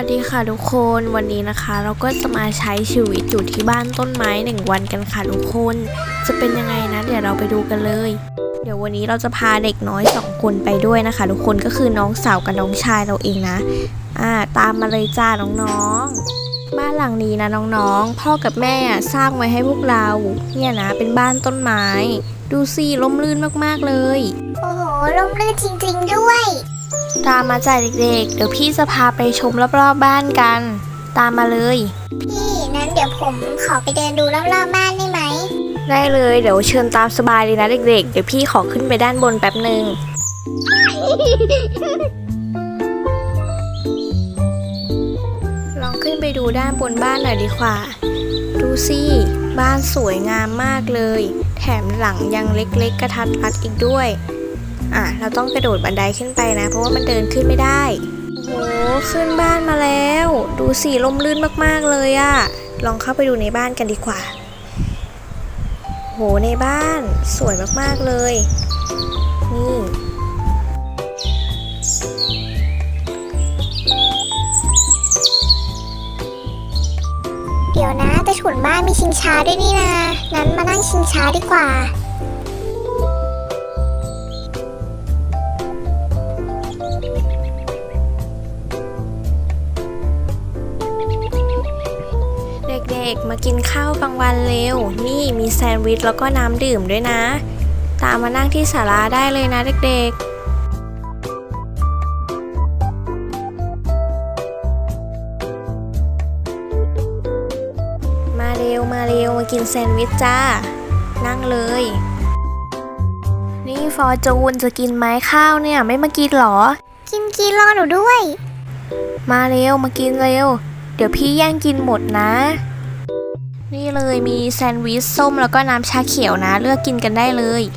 ัสดีค่ะทุกคนวันนี้นะคะ เราก็จะมาใช้ชีวิตอยู่ที่บ้านต้นไม้หนึ่งวันกันค่ะทุกคน จะเป็นยังไงนะเดี๋ยวเราไปดูกันเลย เดี๋ยววันนี้เราจะพาเด็กน้อยสองคนไปด้วยนะคะ ทุกคนก็คือน้องสาวกับน้องชายเราเองนะอ่าตามมาเลยจ้าน้องๆบ้านหลังนี้นะน้องๆ พ่อกับแม่สร้างไว้ให้พวกเราเนี่ยนะเป็นบ้านต้นไม้ ดูสิร่มรื่นมากๆเลย โอ้โหร่มรื่นจริงๆด้วย ตามมาจ่ายเด็กๆ เดี๋ยวพี่จะพาไปชมรอบๆบ้านกัน ตามมาเลย พี่นั้นเดี๋ยวผมขอไปเดินดูรอบๆบ้านได้ไหม ได้เลย เดี๋ยวเชิญตามสบายเลยนะเด็กๆ เดี๋ยวพี่ขอขึ้นไปด้านบนแป๊บหนึ่งลองขึ้นไปดูด้านบนบ้านหน่อยดีกว่า ดูสิบ้านสวยงามมากเลย แถมหลังยังเล็กๆกระทัดรัดอีกด้วย อะเราต้องกระโดดบันไดขึ้นไปนะ เพราะว่ามันเดินขึ้นไม่ได้โอ้โหขึ้นบ้านมาแล้ว ดูสิลมลื่นมากๆเลยอะลองเข้าไปดูในบ้านกันดีกว่าโหในบ้านสวยมากๆเลย นี่เดี๋ยวนะแต่ฉุนบ้านมีชิงช้าด้วยนี่นานั้นมานั่งชิงช้าดีกว่า ด็กๆ มากินข้าวกลางวันเร็ว นี่มีแซนด์วิชแล้วก็น้ำดื่มด้วยนะ ตามมานั่งที่ศาลาได้เลยนะเด็กๆมาเร็วมาเร็วมากินแซนด์วิชจ้า นั่งเลย นี่ฟอร์จูนจะกินไหมข้าวเนี่ยไม่มากินเหรอ กินกินรอหนูด้วย มาเร็วมากินเร็ว เดี๋ยวพี่แย่งกินหมดนะ นี่เลยมีแซนด์วิชส้มแล้วก็น้ำชาเขียวนะ เลือกกินกันได้เลยน